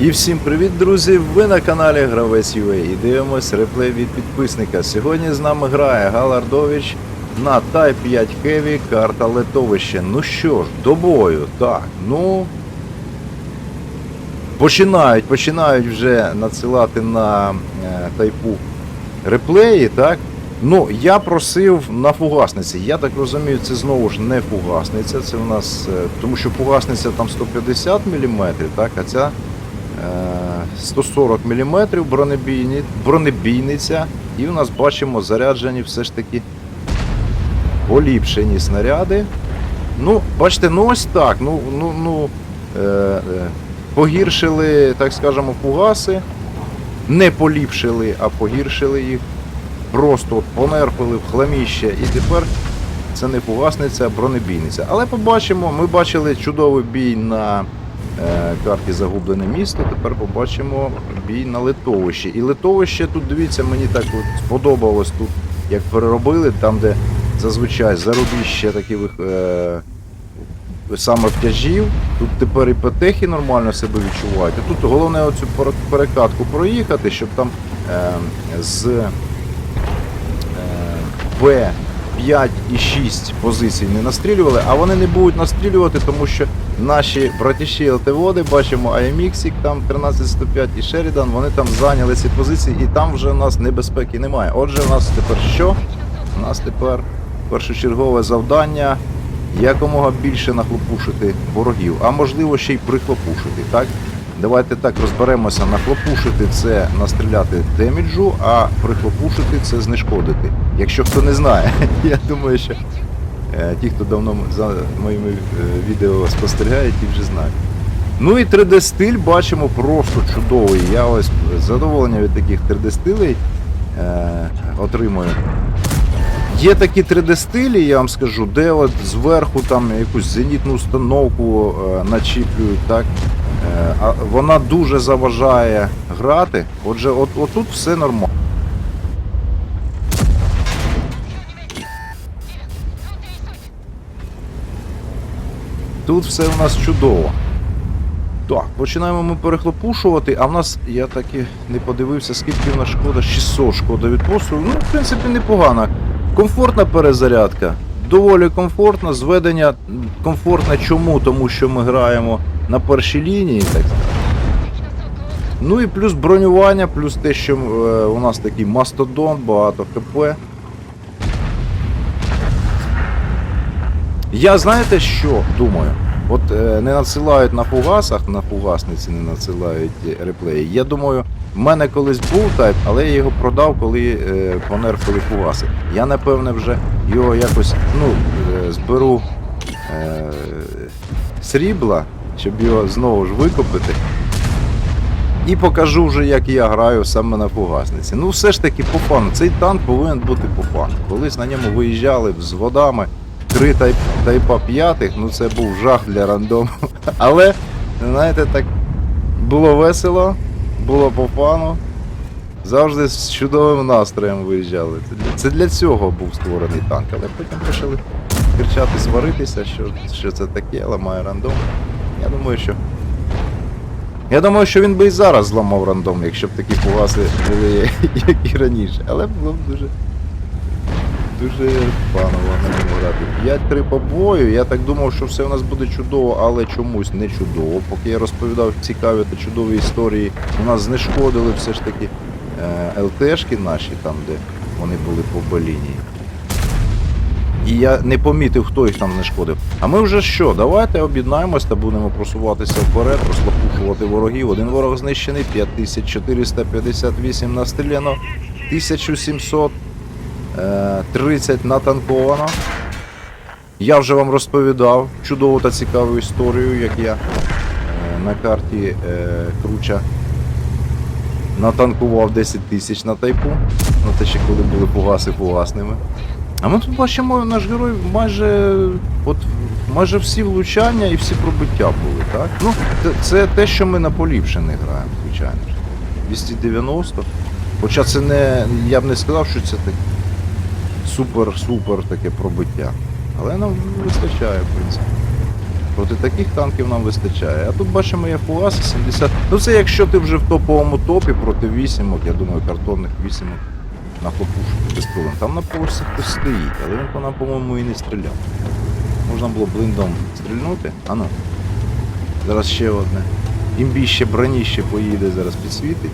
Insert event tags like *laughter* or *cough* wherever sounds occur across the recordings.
І всім привіт, друзі! Ви на каналі Гравець UA і дивимось реплей від підписника. Сьогодні з нами грає Галардович на Type 5 Heavy, карта летовище. Ну що ж, до бою, так, ну. Починають, починають вже надсилати на е, тайпу реплеї, так? Ну, я просив на фугасниці. Я так розумію, це знову ж не фугасниця. Це у нас. е, Тому що фугасниця там 150 мм, так, а ця 140 мм бронебійні, бронебійниця. І у нас бачимо заряджені все ж таки поліпшені снаряди. Ну, бачите, ну ось так. Ну, ну, ну, е, е, погіршили, так скажемо, фугаси. Не поліпшили, а погіршили їх. Просто понерпили в хламіще. І тепер це не фугасниця, а бронебійниця. Але побачимо, ми бачили чудовий бій на карті Загублене місто. Тепер побачимо бій на литовищі. І литовище тут, дивіться, мені так от сподобалось тут, як переробили, там, де зазвичай зарубіще таких е, саме втяжів. Тут тепер і петехи нормально себе відчувають. Тут головне оцю перекатку проїхати, щоб там е, з е, Б5 і 6 позицій не настрілювали, а вони не будуть настрілювати, тому що наші братіші ЛТВоди, бачимо AMX, там 13105 і Шерідан, вони там зайняли ці позиції, і там вже у нас небезпеки немає. Отже, у нас тепер що? У нас тепер першочергове завдання якомога більше нахлопушити ворогів, а можливо ще й прихлопушити, так? Давайте так розберемося. Нахлопушити це настріляти деміджу, а прихлопушити це знешкодити. Якщо хто не знає, *laughs* я думаю, що ті, хто давно за моїми е, відео спостерігає, ті вже знають. Ну і 3D стиль бачимо просто чудовий. Я ось задоволення від таких 3D стилей е, отримую. Є такі 3D-стилі, я вам скажу, де от зверху там якусь зенітну установку е, начіплюють, так? Е, вона дуже заважає грати. Отже, от, отут все нормально. Тут все у нас чудово. Так, починаємо ми перехлопушувати, а в нас, я так і не подивився, скільки в нас шкода, 600 шкода від пострілу. Ну, в принципі, непогано. Комфортна перезарядка, доволі комфортна, зведення комфортне чому? Тому що ми граємо на першій лінії, так. Ну і плюс бронювання, плюс те, що е, у нас такий мастодон, багато ХП. Я знаєте що думаю? От е, не надсилають на фугасах, на фугасниці не надсилають е, реплеї. Я думаю, в мене колись був тайп, але я його продав, коли е, понерфили фугаси. Я напевне вже його якось ну, е, зберу е, срібла, щоб його знову ж викупити. І покажу вже, як я граю саме на фугасниці. Ну, все ж таки, по фану. Цей танк повинен бути по фану. Колись на ньому виїжджали з водами три тайп, тайпа п'ятих, ну це був жах для рандому. *laughs* Але, знаєте, так було весело, було по фану. Завжди з чудовим настроєм виїжджали. Це для, це для цього був створений танк, але потім почали кричати, сваритися, що, що це таке, ламає рандом. Я думаю, що. Я думаю, що він би і зараз зламав рандом, якщо б такі фугаси були, *laughs* як і раніше. Але було б дуже. Дуже на ньому грати. 5-3 по. Я так думав, що все у нас буде чудово, але чомусь не чудово. Поки я розповідав цікаві та чудові історії, у нас знешкодили все ж таки е, ЛТшки наші, там, де вони були по Б-лінії. І я не помітив, хто їх там знешкодив. А ми вже що? Давайте об'єднаємось та будемо просуватися вперед, розлопушувати ворогів. Один ворог знищений, 5458 настріляно, 1700 е, 30 натанковано. Я вже вам розповідав чудову та цікаву історію, як я е, на карті е, Круча натанкував 10 тисяч на тайпу. Ну те ще коли були фугаси фугасними. А ми тут бачимо, наш герой майже от майже всі влучання і всі пробиття були, так? Ну, це, те, що ми на поліпшених граємо, звичайно 290. Хоча це не. Я б не сказав, що це так супер-супер таке пробиття. Але нам вистачає, в принципі. Проти таких танків нам вистачає. А тут бачимо є фугаси 70. Ну це якщо ти вже в топовому топі проти вісімок, я думаю, картонних вісімок на хлопушку проблем. Там на поверсі хтось стоїть, але він по нам, по-моєму, і не стріляв. Можна було блиндом стрільнути. А ну. Зараз ще одне. Імбіще броніще поїде, зараз підсвітить.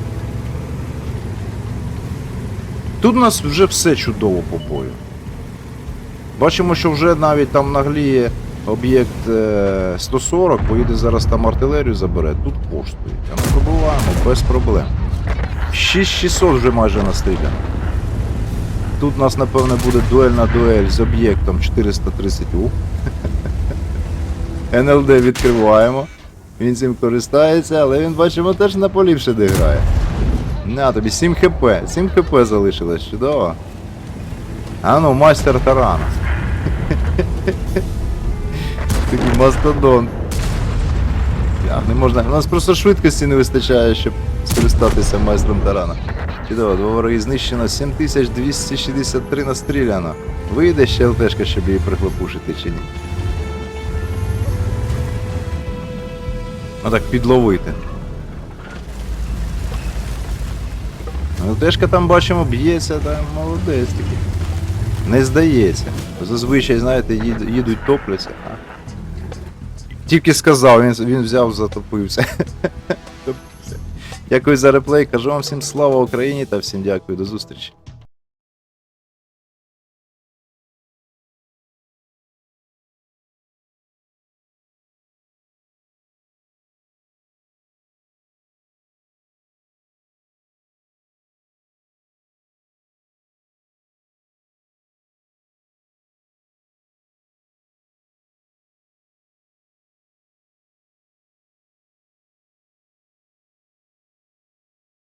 Тут у нас вже все чудово по бою. Бачимо, що вже навіть там нагліє об'єкт е, 140, поїде зараз там артилерію забере, тут коштує. А ми пробуваємо без проблем. 6600 вже майже настріляно. Тут у нас, напевне, буде дуельна дуель з об'єктом 430У. *laughs* НЛД відкриваємо. Він цим користається, але він, бачимо, теж на поліпше де грає. На тобі 7 хп. 7 хп залишилось, чудово. А ну, майстер тарана. *laughs* Такий мастодон. Не можна. У нас просто швидкості не вистачає, щоб скористатися майстром тарана. Чудово, два вороги знищено 7263 настріляно. Вийде ще ЛТшка, щоб її прихлопушити чи ні. Ну так підловити. ЛТшка там бачимо б'ється, там молодець такий. Не здається. Зазвичай, знаєте, їд- їдуть топляться. А? Тільки сказав, він, він взяв, затопився. *laughs* Дякую за реплей. Кажу вам всім слава Україні та всім дякую, до зустрічі.